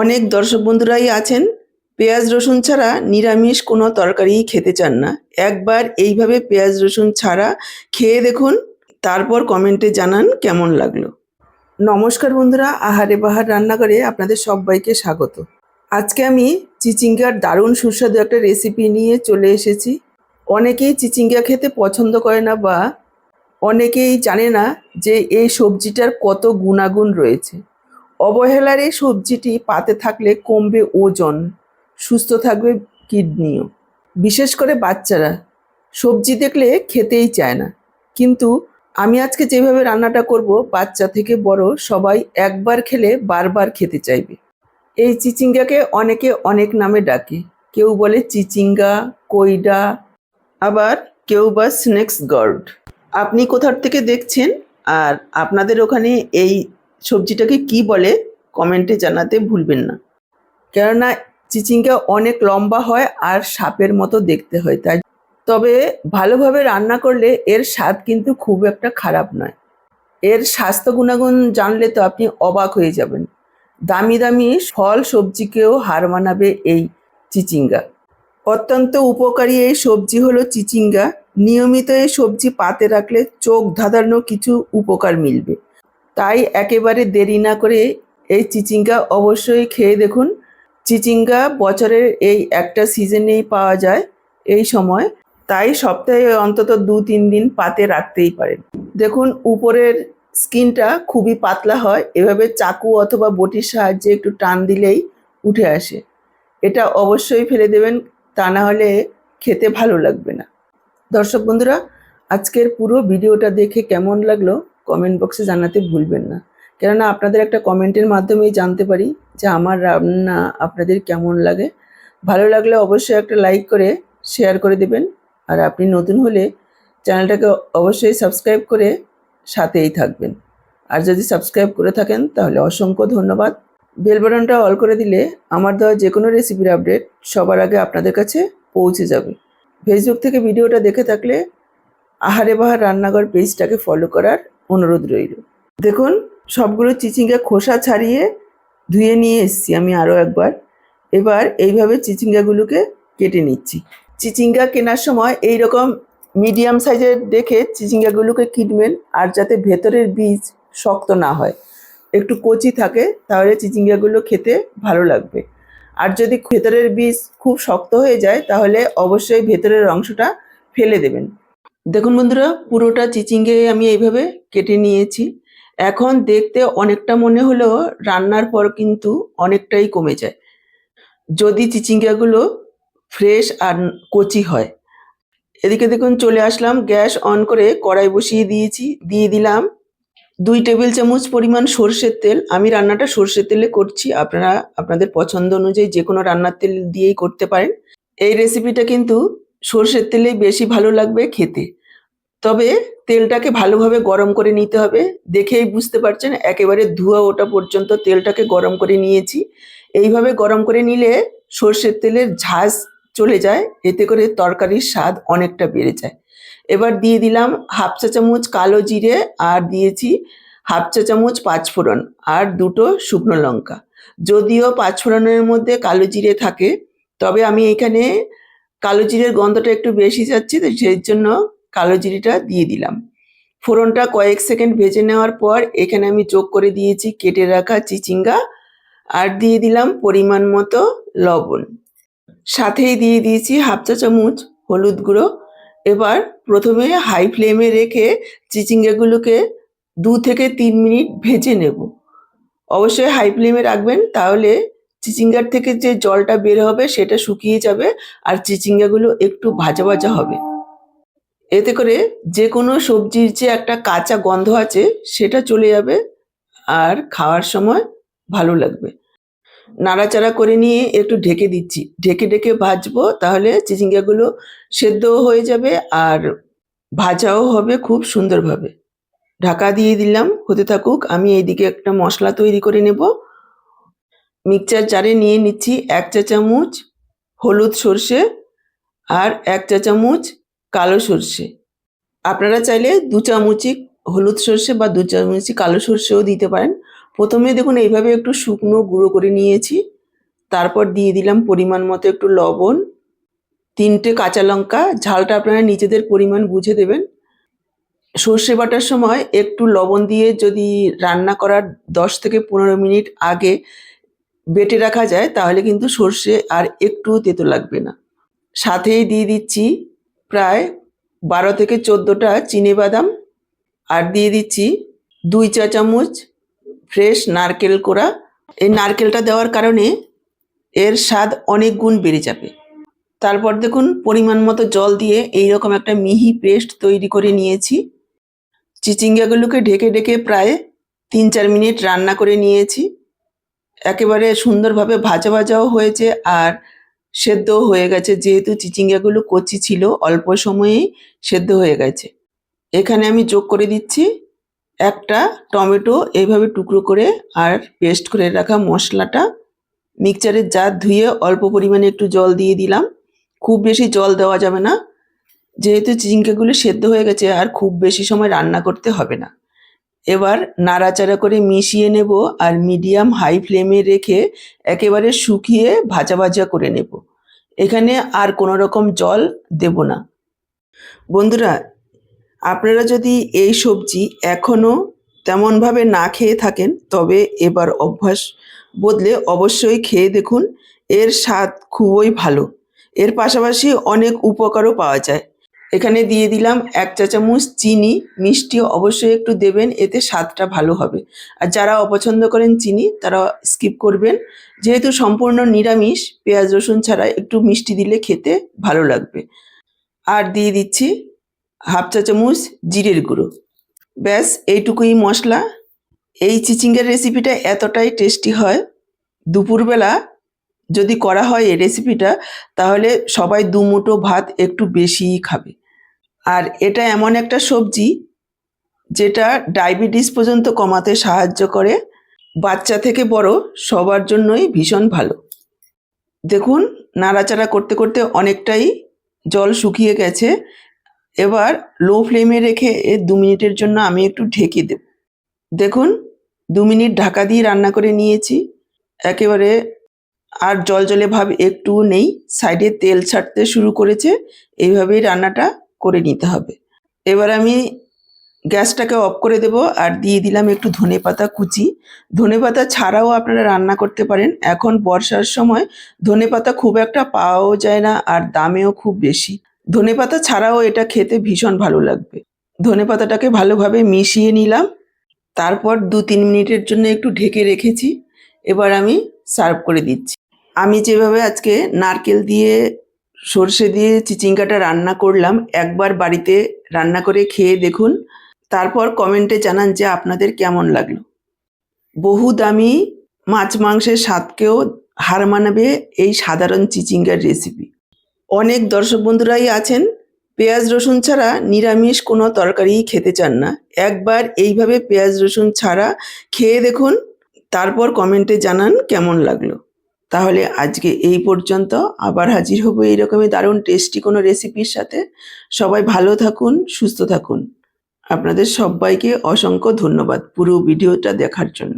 অনেক দর্শক বন্ধুরাই আছেন। পেঁয়াজ, রসুন ছাড়া নিরামিষ কোনো তরকারি খেতে চান না। একবার এইভাবে পেঁয়াজ, রসুন ছাড়া খেয়ে দেখুন, তারপর কমেন্টে জানান কেমন লাগল। নমস্কার বন্ধুরা, আহারে বাহার রান্নাঘরে আপনাদের সবাইকে স্বাগত। আজকে আমি চিচিঙ্গার দারুণ সুস্বাদু একটা রেসিপি নিয়ে চলে এসেছি। অনেকেই চিচিঙ্গা খেতে পছন্দ করে না বা অনেকেই জানে না যে এই সবজিটার কত গুণাগুণ রয়েছে। অবহেলার এই সবজিটি পাতে থাকলে কমবে ওজন, সুস্থ থাকবে কিডনিও। বিশেষ করে বাচ্চারা, সবজি দেখলে খেতেই চায় না। কিন্তু আমি আজকে যেভাবে রান্নাটা করব, বাচ্চা থেকে বড় সবাই একবার খেলে বারবার খেতে চাইবে। এই চিচিঙ্গাকে অনেকে অনেক নামে ডাকে। কেউ বলে চিচিঙ্গা, কইডা, আবার কেউ বা স্নেক্স গার্ড। আপনি কোথার থেকে দেখছেন? আর আপনাদের ওখানে এই সবজিটাকে কি বলে কমেন্টে জানাতে ভুলবেন না। কেননা চিচিঙ্গা অনেক লম্বা হয় আর সাপের মতো দেখতে হয়, তাই তবে ভালোভাবে রান্না করলে এর স্বাদ কিন্তু খুব একটা খারাপ নয়। এর স্বাস্থ্য গুণাগুণ জানলে তো আপনি অবাক হয়ে যাবেন। দামি দামি ফল সবজিকেও হার মানাবে এই চিচিঙ্গা। অত্যন্ত উপকারী এই সবজি হলো চিচিঙ্গা। নিয়মিত এই সবজি পাতে রাখলে চোখ ধাঁধানো কিছু উপকার মিলবে। তাই একেবারে দেরি না করে এই চিচিঙ্গা অবশ্যই খেয়ে দেখুন। চিচিঙ্গা বছরের এই একটা সিজনেই পাওয়া যায় এই সময়। তাই সপ্তাহে অন্তত দু তিন দিন পাতে রাখতেই পারেন। দেখুন, উপরের স্কিনটা খুবই পাতলা হয়, এভাবে চাকু অথবা বটির সাহায্যে একটু টান দিলেই উঠে আসে। এটা অবশ্যই ফেলে দেবেন, তা না হলে খেতে ভালো লাগবে না। দর্শক বন্ধুরা, আজকের পুরো ভিডিওটা দেখে কেমন লাগল? কমেন্ট বক্সে জানাতে ভুলবেন না। কেননা আপনাদের একটা কমেন্টের মাধ্যমেই জানতে পারি যে আমার রান্না আপনাদের কেমন লাগে। ভালো লাগলে অবশ্যই একটা লাইক করে শেয়ার করে দেবেন। আর আপনি নতুন হলে চ্যানেলটাকে অবশ্যই সাবস্ক্রাইব করে সাথেই থাকবেন। আর যদি সাবস্ক্রাইব করে থাকেন তাহলে অসংখ্য ধন্যবাদ। বেল অল করে দিলে আমার দেওয়া যে কোনো রেসিপির আপডেট সবার আগে আপনাদের কাছে পৌঁছে যাবে। ফেসবুক থেকে ভিডিওটা দেখে থাকলে আহারে বাহার রান্নাঘর পেজটাকে ফলো করার অনুরোধ রইল। দেখুন, সবগুলো চিচিঙ্গা খোসা ছাড়িয়ে ধুয়ে নিয়ে এসেছি আমি আরও একবার। এবার এইভাবে চিচিঙ্গাগুলোকে কেটে নিচ্ছি। চিচিঙ্গা কেনার সময় এই রকম মিডিয়াম সাইজের দেখে চিচিঙ্গাগুলোকে কিনবেন আর যাতে ভেতরের বীজ শক্ত না হয়। একটু কচি থাকে, তাহলে চিচিঙ্গাগুলো খেতে ভালো লাগবে। আর যদি ভেতরের বীজ খুব শক্ত হয়ে যায়, তাহলে অবশ্যই ভেতরের অংশটা ফেলে দেবেন। দেখুন বন্ধুরা, পুরোটা চিচিঙ্গে আমি এইভাবে কেটে নিয়েছি। এখন দেখতে অনেকটা মনে হলেও রান্নার পর কিন্তু অনেকটাই কমে যায়। যদি চিচিঙ্গাগুলো ফ্রেশ আর কচি হয়। এদিকে দেখুন, চলে আসলাম, গ্যাস অন করে কড়াই বসিয়ে দিয়েছি, দিয়ে দিলাম দুই টেবিল চামচ পরিমাণ সর্ষের তেল। আমি রান্নাটা সর্ষের তেলে করছি, আপনারা, আপনাদের পছন্দ অনুযায়ী যে কোনো রান্নার তেল দিয়েই করতে পারেন। এই রেসিপিটা কিন্তু সর্ষের তেলেই বেশি ভালো লাগবে খেতে। তবে তেলটাকে ভালোভাবে গরম করে নিতে হবে। দেখেই বুঝতে পারছেন, একেবারে ধোয়া ওটা পর্যন্ত তেলটাকে গরম করে নিয়েছি। এইভাবে গরম করে নিলে সর্ষের তেলের ঝাঁজ চলে যায়, এতে করে তরকারির স্বাদ অনেকটা বেড়ে যায়। এবার দিয়ে দিলাম হাফ চা চামচ কালো জিরে আর দিয়েছি হাফ চা চামচ পাঁচফোড়ন আর দুটো শুকনো লঙ্কা। যদিও পাঁচফোড়নের মধ্যে কালো জিরে থাকে, তবে আমি এখানে কালো জিরের গন্ধটা একটু বেশি যাচ্ছে, তো সেই জন্য কালো জিরিটা দিয়ে দিলাম। ফোড়নটা কয়েক সেকেন্ড ভেজে নেওয়ার পর এখানে আমি যোগ করে দিয়েছি কেটে রাখা চিচিঙ্গা আর দিয়ে দিলাম পরিমাণ মতো লবণ। সাথেই দিয়ে দিয়েছি হাফ চা চামচ হলুদ গুঁড়ো। এবার প্রথমে হাই ফ্লেমে রেখে চিচিঙ্গাগুলোকে দু থেকে তিন মিনিট ভেজে নেব। অবশ্যই হাই ফ্লেমে রাখবেন, তাহলে চিচিঙ্গার থেকে যে জলটা বের হবে সেটা শুকিয়ে যাবে আর চিচিঙ্গাগুলো একটু ভাজা ভাজা হবে। এতে করে যে কোনো সবজির যে একটা কাঁচা গন্ধ আছে সেটা চলে যাবে আর খাওয়ার সময় ভালো লাগবে। নাড়াচাড়া করে নিয়ে একটু ঢেকে দিচ্ছি। ঢেকে ঢেকে ভাজবো তাহলে চিচিঙ্গাগুলো সেদ্ধও হয়ে যাবে আর ভাজাও হবে খুব সুন্দরভাবে। ঢাকা দিয়ে দিলাম, হতে থাকুক, আমি এইদিকে একটা মশলা তৈরি করে নেব। মিক্সচার জারে নিয়ে নিচ্ছি এক চা চামচ হলুদ সর্ষে আর এক চা চামচ কালো সর্ষে। আপনারা চাইলে দু চামচি হলুদ সর্ষে বা দু চামচি কালো সর্ষেও দিতে পারেন। প্রথমে দেখুন এইভাবে একটু শুকনো গুঁড়ো করে নিয়েছি। তারপর দিয়ে দিলাম পরিমাণ মতো একটু লবণ, তিনটে কাঁচা লঙ্কা। ঝালটা আপনারা নিজেদের পরিমাণ বুঝে দেবেন। সর্ষে বাটার সময় একটু লবণ দিয়ে যদি রান্না করার দশ থেকে পনেরো মিনিট আগে বেটে রাখা যায়, তাহলে কিন্তু সর্ষে আর একটু তেতো লাগবে না। সাথেই দিয়ে দিচ্ছি প্রায় বারো থেকে চোদ্দোটা বাদাম আর দিয়ে দিচ্ছি দুই চা চামচ ফ্রেশ নারকেল কোড়া। এই নারকেলটা দেওয়ার কারণে এর স্বাদ অনেক গুণ বেড়ে যাবে। তারপর দেখুন, পরিমাণ মতো জল দিয়ে এই রকম একটা মিহি পেস্ট তৈরি করে নিয়েছি। চিচিঙ্গাগুলোকে ঢেকে ঢেকে প্রায় তিন চার মিনিট রান্না করে নিয়েছি। একেবারে সুন্দরভাবে ভাজা ভাজাও হয়েছে আর সেদ্ধও হয়ে গেছে। যেহেতু চিচিঙ্গাগুলো কচি ছিল, অল্প সময়েই সেদ্ধ হয়ে গেছে। এখানে আমি যোগ করে দিচ্ছি একটা টমেটো, এইভাবে টুকরো করে আর পেস্ট করে রাখা মশলাটা। মিক্সচারের জার ধুয়ে অল্প পরিমাণে একটু জল দিয়ে দিলাম। খুব বেশি জল দেওয়া যাবে না। যেহেতু চিচিঙ্গাগুলো সেদ্ধ হয়ে গেছে আর খুব বেশি সময় রান্না করতে হবে না। এবার নাড়াচাড়া করে মিশিয়ে নেব আর মিডিয়াম হাই ফ্লেমে রেখে একেবারে শুকিয়ে ভাজা ভাজা করে নেব। এখানে আর কোনো রকম জল দেব না। বন্ধুরা, আপনারা যদি এই সবজি এখনও তেমনভাবে না খেয়ে থাকেন, তবে এবার অভ্যাস বদলে অবশ্যই খেয়ে দেখুন। এর স্বাদ খুবই ভালো। এর পাশাপাশি অনেক উপকারও পাওয়া যায়। এখানে দিয়ে দিলাম এক চা চামচ চিনি। মিষ্টি অবশ্যই একটু দেবেন, এতে স্বাদটা ভালো হবে। আর যারা অপছন্দ করেন চিনি, তারা স্কিপ করবেন। যেহেতু সম্পূর্ণ নিরামিষ, পেঁয়াজ, রসুন ছাড়া একটু মিষ্টি দিলে খেতে ভালো লাগবে। আর দিয়ে দিচ্ছি হাফ চা চামচ জিরের গুঁড়ো। ব্যাস, এইটুকুই মশলা। এই চিচিঙ্গের রেসিপিটা এতটাই টেস্টি হয়। দুপুরবেলা যদি করা হয় এই রেসিপিটা, তাহলে সবাই দু মুঠো ভাত একটু বেশিই খাবে। আর এটা এমন একটা সবজি যেটা ডায়াবেটিস পর্যন্ত কমাতে সাহায্য করে। বাচ্চা থেকে বড় সবার জন্যই ভীষণ ভালো। দেখুন, নাড়াচাড়া করতে করতে অনেকটাই জল শুকিয়ে গেছে। এবার লো ফ্লেমে রেখে দু মিনিটের জন্য আমি একটু ঢেকে দেব। দেখুন, দু মিনিট ঢাকা দিয়ে রান্না করে নিয়েছি। একেবারে আর জল জলে ভাব একটু নেই। সাইডে তেল ছাড়তে শুরু করেছে। এইভাবেই রান্নাটা করে নিতে হবে। এবার আমি গ্যাসটাকে অফ করে দেব আর দিয়ে দিলাম একটু ধনে পাতা কুচি। ধনে পাতা ছাড়াও আপনারা রান্না করতে পারেন। এখন বর্ষার সময় ধনে পাতা খুব একটা পাওয়াও যায় না আর দামেও খুব বেশি। ধনে পাতা ছাড়াও এটা খেতে ভীষণ ভালো লাগবে। ধনে পাতাটাকে ভালোভাবে মিশিয়ে নিলাম। তারপর দু তিন মিনিটের জন্য একটু ঢেকে রেখেছি। এবার আমি সার্ভ করে দিচ্ছি। আমি যেভাবে আজকে নারকেল দিয়ে সর্ষে দিয়ে চিচিঙ্গাটা রান্না করলাম। একবার বাড়িতে রান্না করে খেয়ে দেখুন। তারপর কমেন্টে জানান যে আপনাদের কেমন লাগল। বহু দামি মাছ মাংসের স্বাদকেও হার মানাবে এই সাধারণ চিচিঙ্গার রেসিপি অনেক দর্শক বন্ধুরাই আছেন। পেঁয়াজ, রসুন ছাড়া নিরামিষ কোনো তরকারি খেতে চান না। একবার এইভাবে পেঁয়াজ, রসুন ছাড়া খেয়ে দেখুন। তারপর কমেন্টে জানান কেমন লাগল। তাহলে আজকে এই পর্যন্ত আবার হাজির হব এইরকমই দারুণ টেস্টি কোনো রেসিপির সাথে। সবাই ভালো থাকুন, সুস্থ থাকুন। আপনাদের সবাইকে অসংখ্য ধন্যবাদ পুরো ভিডিওটা দেখার জন্য।